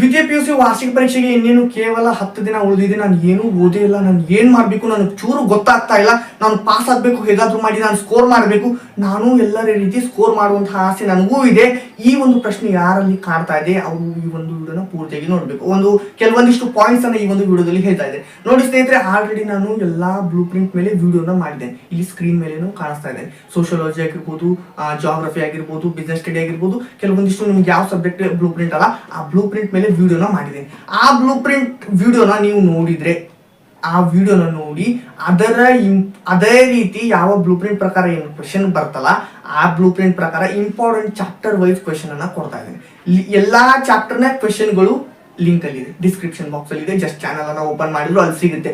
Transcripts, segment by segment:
ದ್ವಿತೀಯ P U C ವಾರ್ಷಿಕ ಪರೀಕ್ಷೆಗೆ ಇನ್ನೇನು ಕೇವಲ ಹತ್ತು ದಿನ ಉಳಿದಿದೆ, ನಾನು ಏನೂ ಓದೇ ಇಲ್ಲ, ನಾನು ಏನ್ ಮಾಡ್ಬೇಕು ನನಗೆ ಚೂರು ಗೊತ್ತಾಗ್ತಾ ಇಲ್ಲ, ನಾನು ಪಾಸ್ ಆಗ್ಬೇಕು, ಹೇಗಾದರೂ ಮಾಡಿ, ನಾನು ಸ್ಕೋರ್ ಮಾಡಬೇಕು, ನಾನು ಎಲ್ಲರ ರೀತಿ ಸ್ಕೋರ್ ಮಾಡುವಂತಹ ಆಸೆ ನನಗೂ ಇದೆ. ಈ ಒಂದು ಪ್ರಶ್ನೆ ಯಾರಲ್ಲಿ ಕಾಣ್ತಾ ಇದೆ, ಅವರು ಈ ಒಂದು ವಿಡಿಯೋನ ಪೂರ್ತಿಯಾಗಿ ನೋಡಬೇಕು. ಒಂದು ಕೆಲವೊಂದಿಷ್ಟು ಪಾಯಿಂಟ್ಸ್ ಅನ್ನ ಈ ಒಂದು ವಿಡಿಯೋದಲ್ಲಿ ಹೇಳ್ತಾ ಇದೆ ನೋಡಿ ಸ್ನೇಹಿತರೆ ಆಲ್ರೆಡಿ ನಾನು ಎಲ್ಲಾ ಬ್ಲೂ ಪ್ರಿಂಟ್ ಮೇಲೆ ವಿಡಿಯೋನ ಮಾಡಿದ್ದೇನೆ. ಇಲ್ಲಿ ಸ್ಕ್ರೀನ್ ಮೇಲೇನು ಕಾಣಿಸ್ತಾ ಇದೆ. ಸೋಷಿಯಾಲಜಿ ಆಗಿರ್ಬೋದು ಜಾಗ್ರಫಿ ಆಗಿರ್ಬೋದು ಬಿಸ್ನೆಸ್ ಸ್ಟಡಿ ಆಗಿರ್ಬೋದು, ಕೆಲವೊಂದಿಷ್ಟು ನಿಮ್ಗೆ ಯಾವ ಸಬ್ಜೆಕ್ಟ್ ಬ್ಲೂ ಪ್ರಿಂಟ್ ಅಲ್ಲ, ಆ ಬ್ಲೂ ಪ್ರಿಂಟ್ ಮೇಲೆ ವಿಡಿಯೋನ ಮಾಡಿದ್ದೀನಿ. ಆ ಬ್ಲೂ ಪ್ರಿಂಟ್ ವಿಡಿಯೋನ ನೀವು ನೋಡಿದ್ರೆ, ಆ ವಿಡಿಯೋನ ನೋಡಿ ಅದರ ಅದೇ ರೀತಿ ಯಾವ ಬ್ಲೂ ಪ್ರಿಂಟ್ ಪ್ರಕಾರ ಏನು ಕ್ವೆಶನ್ ಬರ್ತಲ್ಲ, ಆ ಬ್ಲೂ ಪ್ರಿಂಟ್ ಪ್ರಕಾರ ಇಂಪಾರ್ಟೆಂಟ್ ಚಾಪ್ಟರ್ ವೈಸ್ ಕ್ವೆಶನ್ ಅನ್ನ ಕೊಡ್ತಾ ಇದ್ದೀನಿ. ಎಲ್ಲಾ ಚಾಪ್ಟರ್ನ ಕ್ವೆಶನ್ಗಳು ಲಿಂಕ್ ಅಲ್ಲಿ ಇದೆ. ಡಿಸ್ಕ್ರಿಪ್ಷನ್ ಬಾಕ್ಸ್ ಅಲ್ಲಿ ಇದೆ. ಜಸ್ಟ್ ಚಾನಲ್ ಅನ್ನ ಓಪನ್ ಮಾಡಿದ್ರು ಅಲ್ಲಿ ಸಿಗುತ್ತೆ.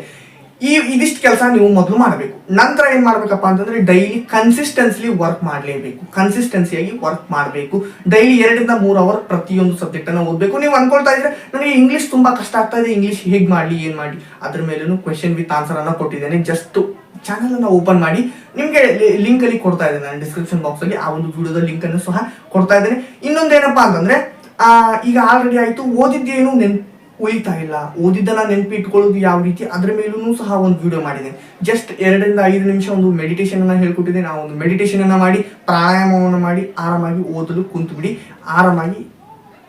ಈ ಇದಿಷ್ಟು ಕೆಲಸ ನೀವು ಮೊದಲು ಮಾಡಬೇಕು. ನಂತರ ಏನ್ ಮಾಡ್ಬೇಕಪ್ಪ ಅಂತಂದ್ರೆ ಡೈಲಿ ಕನ್ಸಿಸ್ಟೆನ್ಸ್ಲಿ ವರ್ಕ್ ಮಾಡಲೇಬೇಕು. ಕನ್ಸಿಸ್ಟೆನ್ಸಿಯಾಗಿ ವರ್ಕ್ ಮಾಡಬೇಕು. ಡೈಲಿ ಎರಡರಿಂದ ಮೂರು ಅವರ್ ಪ್ರತಿಯೊಂದು ಸಬ್ಜೆಕ್ಟ್ ಅನ್ನ ಓದಬೇಕು. ನೀವು ಅನ್ಕೊಳ್ತಾ ಇದ್ರೆ ನನಗೆ ಇಂಗ್ಲಿಷ್ ತುಂಬಾ ಕಷ್ಟ ಆಗ್ತಾ ಇದೆ. ಇಂಗ್ಲಿಷ್ ಹೇಗ್ ಮಾಡ್ಲಿ ಏನ್ ಮಾಡಿ ಅದ್ರ ಮೇಲೂ ಕ್ವೆಶನ್ ವಿತ್ ಆನ್ಸರ್ ಅನ್ನ ಕೊಟ್ಟಿದ್ದೇನೆ. ಜಸ್ಟ್ ಚಾನಲ್ ಅನ್ನ ಓಪನ್ ಮಾಡಿ ನಿಮ್ಗೆ ಲಿಂಕ್ ಅಲ್ಲಿ ಕೊಡ್ತಾ ಇದ್ದೇನೆ. ನಾನು ಡಿಸ್ಕ್ರಿಪ್ಷನ್ ಬಾಕ್ಸ್ ಅಲ್ಲಿ ಆ ಒಂದು ವಿಡಿಯೋದ ಲಿಂಕ್ ಅನ್ನು ಸಹ ಕೊಡ್ತಾ ಇದ್ದೇನೆ. ಇನ್ನೊಂದೇನಪ್ಪಾ ಅಂತಂದ್ರೆ ಆ, ಈಗ ಆಲ್ರೆಡಿ ಆಯ್ತು. ಓದಿದ್ದೇನು ನೆನ್ ಉಳಿತಾ ಇಲ್ಲ. ಓದಿದ್ದನ್ನ ನೆನಪಿಟ್ಕೊಳ್ಳೋದು ಯಾವ ರೀತಿ, ಅದ್ರ ಮೇಲೂ ಸಹ ಒಂದು ವಿಡಿಯೋ ಮಾಡಿದೆ. ಜಸ್ಟ್ ಎರಡರಿಂದ ಐದು ನಿಮಿಷ ಒಂದು ಮೆಡಿಟೇಷನ್ ಅನ್ನ ಹೇಳ್ಕೊಟ್ಟಿದ್ದೇನೆ ನಾವು ಒಂದು ಮೆಡಿಟೇಷನ್ ಅನ್ನ ಮಾಡಿ, ಪ್ರಾಣಾಯಾಮವನ್ನು ಮಾಡಿ, ಆರಾಮಾಗಿ ಓದಲು ಕುಂತು ಬಿಡಿ ಆರಾಮಾಗಿ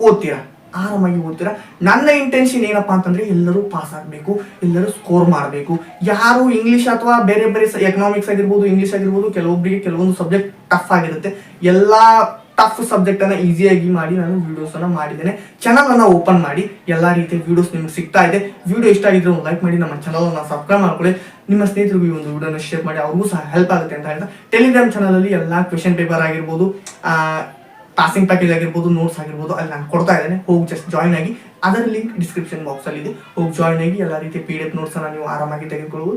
ಓದ್ತೀರಾ? ಆರಾಮಾಗಿ ಓದ್ತೀರಾ? ನನ್ನ ಇಂಟೆನ್ಷನ್ ಏನಪ್ಪಾ ಅಂತಂದ್ರೆ ಎಲ್ಲರೂ ಪಾಸ್ ಆಗಬೇಕು, ಎಲ್ಲರೂ ಸ್ಕೋರ್ ಮಾಡಬೇಕು. ಯಾರು ಇಂಗ್ಲಿಷ್ ಅಥವಾ ಬೇರೆ ಬೇರೆ ಎಕನಾಮಿಕ್ಸ್ ಆಗಿರ್ಬೋದು ಇಂಗ್ಲಿಷ್ ಆಗಿರ್ಬೋದು ಕೆಲವೊಬ್ಬರಿಗೆ ಕೆಲವೊಂದು ಸಬ್ಜೆಕ್ಟ್ ಟಫ್ ಆಗಿರುತ್ತೆ. ಎಲ್ಲಾ ಟಫ್ ಸಬ್ಜೆಕ್ಟ್ ಅನ್ನ ಈಸಿಯಾಗಿ ಮಾಡಿ ನಾನು ವಿಡಿಯೋಸ್ ಅನ್ನ ಮಾಡಿದ್ದೇನೆ. ಚಾನಲ್ ಅನ್ನ ಓಪನ್ ಮಾಡಿ, ಎಲ್ಲಾ ರೀತಿಯ ವಿಡಿಯೋಸ್ ನಿಮ್ಗೆ ಸಿಗ್ತಾ ಇದೆ. ವಿಡಿಯೋ ಇಷ್ಟ ಆಗಿದ್ರೆ ಒಂದು ಲೈಕ್ ಮಾಡಿ, ನಮ್ಮ ಚಾನಲ್ ಅನ್ನ ಸಬ್ಸ್ಕ್ರೈಬ್ ಮಾಡ್ಕೊಳ್ಳಿ. ನಿಮ್ಮ ಸ್ನೇಹಿತರಿಗೂ ಈ ಒಂದು ವಿಡಿಯೋನ ಶೇರ್ ಮಾಡಿ, ಅವ್ರಿಗೂ ಸಹ ಹೆಲ್ಪ್ ಆಗುತ್ತೆ ಅಂತ ಹೇಳ್ತಾ. ಟೆಲಿಗ್ರಾಮ್ ಚಾನಲ್ ಅಲ್ಲಿ ಎಲ್ಲಾ ಕ್ವೆಶನ್ ಪೇಪರ್ ಆಗಿರ್ಬೋದು ಪಾಸಿಂಗ್ ಪ್ಯಾಕೇಜ್ ಆಗಿರ್ಬೋದು ನೋಟ್ಸ್ ಆಗಿರ್ಬೋದು, ಅಲ್ಲಿ ನಾನು ಕೊಡ್ತಾ ಇದ್ದೇನೆ. ಹೋಗಿ ಜಸ್ಟ್ ಜಾಯ್ನ್ ಆಗಿ. ಅದರ ಲಿಂಕ್ ಡಿಸ್ಕ್ರಿಪ್ಷನ್ ಬಾಕ್ಸ್ ಅಲ್ಲಿ ಇದೆ. ಹೋಗಿ ಜಾಯ್ನ್ ಆಗಿ, ಎಲ್ಲ ರೀತಿಯ ಪಿ ಡಿ ಎಫ್ ನೋಟ್ಸ್ ಅನ್ನ ನೀವು ಆರಾಮಾಗಿ ತೆಗೆದುಕೊಳ್ಳಬಹುದು.